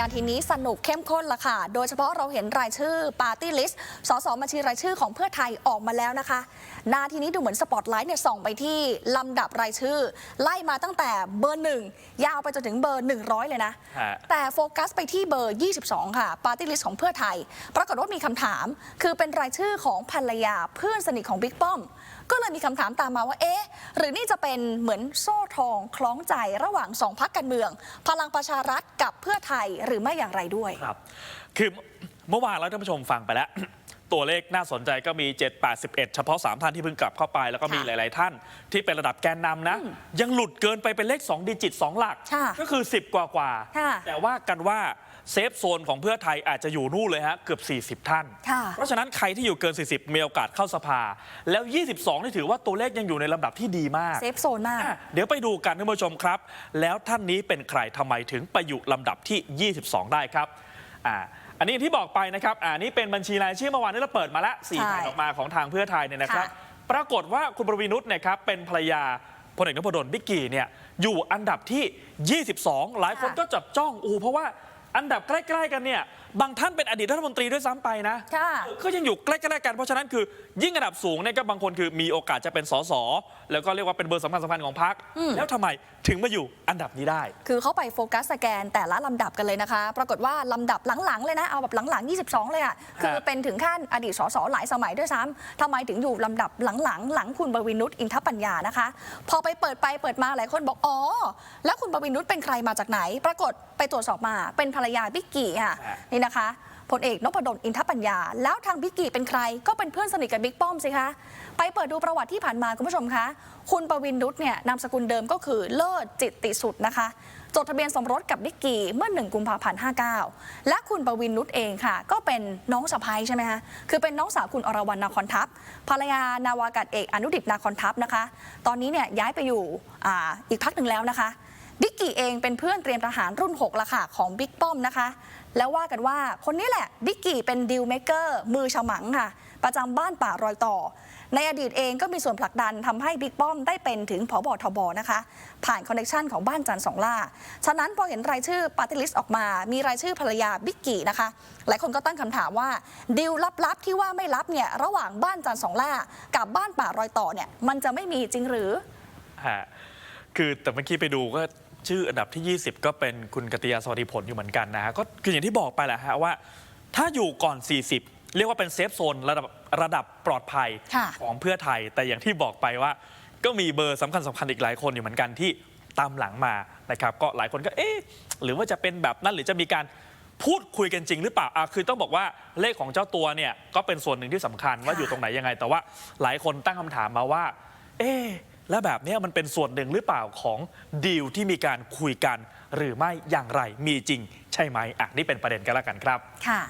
นาทีนี้สนุกเข้มข้นละค่ะ โดยเฉพาะเราเห็นรายชื่อปาร์ตี้ลิสต์ สสบัญชีรายชื่อของเพื่อไทยออกมาแล้วนะคะ นาทีนี้ดูเหมือนสปอตไลท์เนี่ยส่องไปที่ลำดับรายชื่อ ไล่มาตั้งแต่เบอร์หนึ่งยาวไปจนถึงเบอร์ 100 เลยนะฮะแต่โฟกัสไปที่เบอร์ 22 ค่ะ ปาร์ตี้ลิสต์ของเพื่อไทย ปรากฏว่ามีคำถาม คือเป็นรายชื่อของภรรยาเพื่อนสนิทของบิ๊กป้อมก็เลยมีคำถามตามมาว่า เอ๊ะ หรือนี่จะเป็นเหมือนโซ่ทองคล้องใจระหว่างสองพักการเมือง พลังประชารัฐกับเพื่อไทยหรือไม่อย่างไรด้วย ครับ คือเมื่อวานเราท่านผู้ชมฟังไปแล้ว ตัวเลขน่าสนใจก็มี 7 8 11เฉพาะ 3 ท่านที่เพิ่งกลับเข้าไป แล้วก็มีหค่ะลาย ๆ ท่าน ที่เป็นระดับแกนนำนะ ยังหลุดเกินไปเป็นเลข 2 ดิจิต 2 หลักค่ะก็คือ 10 กว่ากว่าๆค่ะแต่ว่ากันว่าเซฟโซนของเพื่อไทยอาจจะอยู่นู่นเลยฮะ เกือบ 40 ท่านค่ะเพราะฉะนั้นใครที่อยู่เกิน 40 มีโอกาสเข้าสภา แล้ว 22 นี่ถือว่าตัวเลขยังอยู่ในลำดับที่ดีมาก เซฟโซนมากอะเดี๋ยวไปดูกันท่านผู้ชมครับ แล้วท่านนี้เป็นใครทำไมถึงไปอยู่ลำดับที่ 22 ได้ครับอ่า อันนี้อย่างที่บอกไปนะครับอ่านี่เป็นบัญชีรายชื่อเมื่อวานนี้เราเปิดมาแล้วสี่ใช่แผ่นออกมาของทางเพื่อไทยเนี่ยนะครับค่ะปรากฏว่าคุณประวินุชเนี่ยครับเป็นภรรยาพลเอกนพดลบิ๊กกี้เนี่ยอยู่อันดับที่ 22 หลายคนค่ะก็จับจ้องอูเพราะว่าอันดับใกล้ ๆ กันเนี่ยบางท่านเป็นอดีตรัฐมนตรีด้วยซ้ำไปนะค่ะก็ยังอยู่ใกล้ๆกันเพราะฉะนั้นคือ ยิ่งอันดับสูงเนี่ยก็บางคนคือมีโอกาสจะเป็นสสแล้วก็เรียกว่าเป็นเบอร์สำคัญสำคัญของพรรคอืมแล้วทำไม ถึงมาอยู่อันดับนี้ได้ คือเขาไปโฟกัสสแกนแต่ละลำดับกันเลยนะคะ ปรากฏว่าลำดับหลัง ๆ เลยนะ เอาแบบหลัง ๆ 22 เลยอะ่ะ คือเป็นถึงขั้นอดีตสสหลายสมัยด้วยซ้ำทำไมถึงอยู่ลำดับหลังๆ หลังคุณบวินุตอินทปัญญานะคะ พอไปเปิดไปเปิดมาหลายคนบอก อ๋อ แล้วคุณบวินุตเป็นใครมาจากไหน ปรากฏไปตรวจสอบมาเป็นภรรยาบิ๊กกี้ค่ะฮะนี่นะคะ พลเอกนพดลอินทปัญญา แล้วทางบิ๊กกี้เป็นใคร ก็เป็นเพื่อนสนิทกับบิ๊กป้อมสิคะ ไปเปิดดูประวัติที่ผ่านมาคุณผู้ชมคะ คุณประวินรุตเนี่ยนามสกุลเดิมก็คือเลิศจิตติสุดนะคะ จดทะเบียนสมรสกับบิ๊กกี้เมื่อ 1 กุมภาพันธ์ 59 และคุณประวินรุตเองค่ะ ก็เป็นน้องสะพ้ยใช่ไหมคะ คือเป็นน้องสาวคุณอรวรรณนาคอนทัพ ภรรยานาวากาศเอกอนุดิตนาคอนทัพนะคะ ตอนนี้เนี่ยย้ายไปอยู่อาอีกพักหนึ่งแล้วนะคะบิ๊กกี้เองเป็นเพื่อนเตรียมทหารรุ่น6ละค่ะของบิ๊กป้อมนะคะ แล้วว่ากันว่าคนนี้แหละบิกกี้เป็นดีลเมเกอร์มือฉมังค่ะ ประจำบ้านป่ารอยต่อ ในอดีตเองก็มีส่วนผลักดันทำให้บิ๊กป้อมได้เป็นถึงผบทบนะคะ ผ่านคอนเนคชันของบ้านจันสองล่า ฉะนั้นพอเห็นรายชื่อปาร์ตี้ลิสต์ออกมา มีรายชื่อภรรยาบิ๊กกี้นะคะ หลายคนก็ตั้งคำถามว่าดีลลับๆที่ว่าไม่ลับเนี่ยระหว่างบ้านจันสองล่า กับบ้านป่ารอยต่อเนี่ยมันจะไม่มีจริงหรือฮะคือแต่เมื่อกี้ไปดูก็ ชื่ออันดับที่ 20 ก็เป็นคุณกติยาสวัสดิผลอยู่เหมือนกันนะฮะก็คืออย่างที่บอกไปแหละฮะว่า ถ้าอยู่ก่อน 40 เรียกว่าเป็นเซฟโซนระดับระดับปลอดภัยค่ะของเพื่อไทย แต่อย่างที่บอกไปว่า ก็มีเบอร์สำคัญสำคัญอีกหลายคนอยู่เหมือนกันที่ตามหลังมานะครับก็หลายคนก็เอ๊ะหรือว่าจะเป็นแบบนั้นหรือจะมีการพูดคุยกันจริงหรือเปล่าอะคือต้องบอกว่าเลขของเจ้าตัวเนี่ยก็เป็นส่วนหนึ่งที่สำคัญว่าอยู่ตรงไหนยังไง แต่ว่าหลายคนตั้งคำถามมาว่า เอ๊ะ และแบบนี้มันเป็นส่วนหนึ่งหรือเปล่าของดีลที่มีการคุยกัน หรือไม่อย่างไรมีจริง ใช่ไหมอะนี่เป็นประเด็นกันแล้วกันครับค่ะ